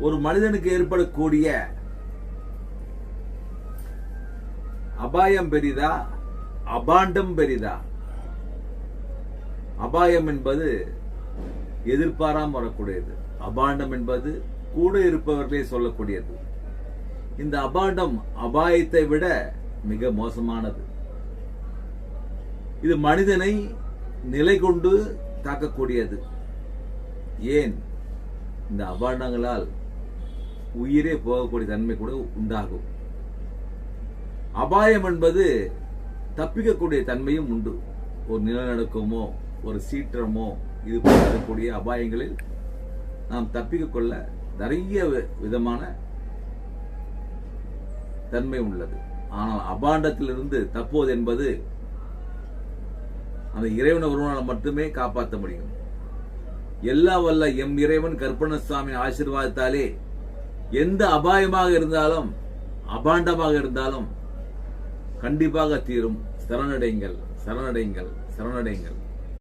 ஒரு மனிதனுக்கு ஏற்படக்கூடிய அபாயம் பெரிதா? அபாண்டம் பெரிதா? அபாயம் என்பது எதிர்பாராம வரக்கூடியது. அபாண்டம் என்பது கூட இருப்பவர்களே சொல்லக்கூடியது. இந்த அபாண்டம் அபாயத்தை விட மிக மோசமானது. இது மனிதனை நிலை கொண்டு தாக்கக்கூடியது. ஏன்? இந்த அபாண்டங்களால் உயிரே போகக்கூடிய தன்மை கூட உண்டாகும். அபாயம் என்பது தப்பிக்கக்கூடிய தன்மையும் உண்டு. ஒரு நிலநடுக்கமோ ஒரு சீற்றமோ இது போல வரக்கூடிய அபாயங்களில் நாம் தப்பிக்க கொள்ள நிறைய விதமான தன்மை உள்ளது. ஆனால் அபாண்டத்திலிருந்து தப்போது என்பது அந்த இறைவன் ஒருவனால் மட்டுமே காப்பாற்ற முடியும். எல்லா வல்ல எம் இறைவன் கற்பனசுவாமி ஆசீர்வாதத்தாலே எந்த அபாயமாக இருந்தாலும் அபாண்டமாக இருந்தாலும் கண்டிப்பாக தீரும். சரணடைங்கள் சரணடைங்கள் சரணடைங்கள்.